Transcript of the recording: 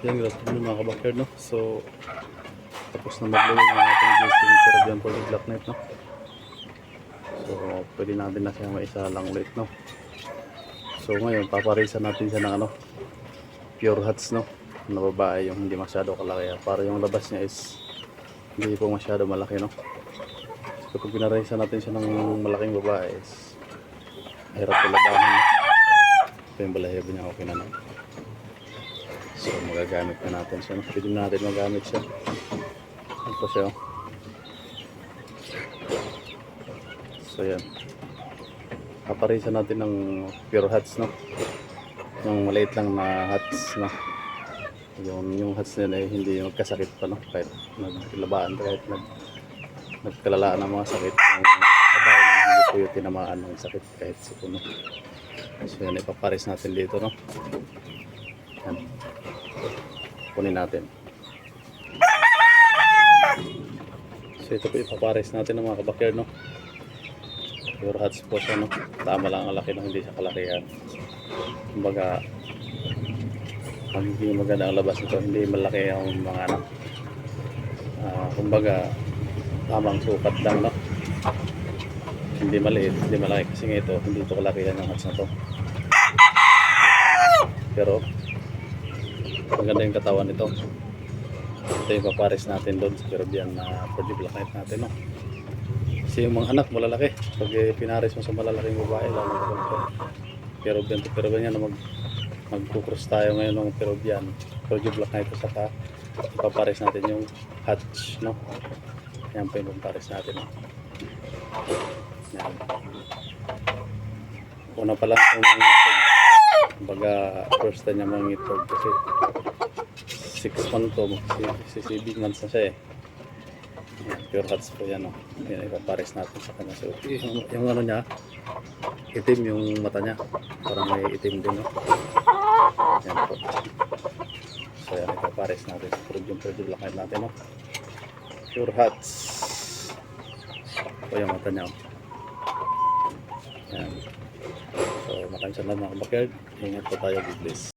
Yan, good afternoon mga kabakyard, no? So, tapos na maglawin ang ating gising Caribbean the Black Knight, no? So, pwede natin na siya maisa lang ulit, no? So, ngayon, paparisan natin siya ng ano, pure hats, no? Na babae, yung hindi masyado kalaki. Para yung labas niya is hindi po masyado malaki, no? So, pag pinarisan natin siya ng malaking babae is hirap palabanan, no? Ito yung balahibo niya, okay na, no? So magagamit na natin siya. Pwede na natin magamit siya. Ito siya. oh. So yan. Paparisan natin ng pure hats no. Yung maliit lang na hats no. Yung, yung hats nila ay hindi magkasakit pa no. Kahit naglabaan kahit nag, nagkalalaan ng mga sakit. Yung babae na hindi po yung tinamaan ng sakit kahit sa puno. So yan ipaparis natin dito no. Kunin natin. So ito po ipapares natin ng mga kabakyard no. Pure hats po siya no. Tama lang ang laki no, hindi siya kalakihan. Kumbaga hindi maganda ang labas nito, hindi malaki ang mga ano. Ah, kumbaga tamang sukat lang no. Hindi maliit, hindi malaki kasi nga ito, hindi ito kalakihan ng hats na to. Pero maganda yung katawan nito. Ito yung papares natin doon sa Caribbean na the black knight natin no? kasi yung mga anak malalaki. Pag eh, pinares mo sa malalaking babae lalo na ganito Peruvian to Peruvian yan mag magkukross tayo ngayon ng Peruvian the black knight at saka ipapares natin yung hatch no? Yan pa yung papares natin. No? yan. Una pa lang kung Kumbaga, first time niya mangitlog kasi 6 months to, si 7 months na siya eh. Pure hats po yan, oh. Yan, ipapares natin sa kanya. So, yung, yung ano niya, itim yung mata niya. Parang may itim din, no? Yan po. So, yan, ipapares natin sa pure yung black eyed natin, no? Pure hats. Ito yung mata niya, oh. Yan. Maraming salamat mga kabakyard. Ingat po tayo, God bless.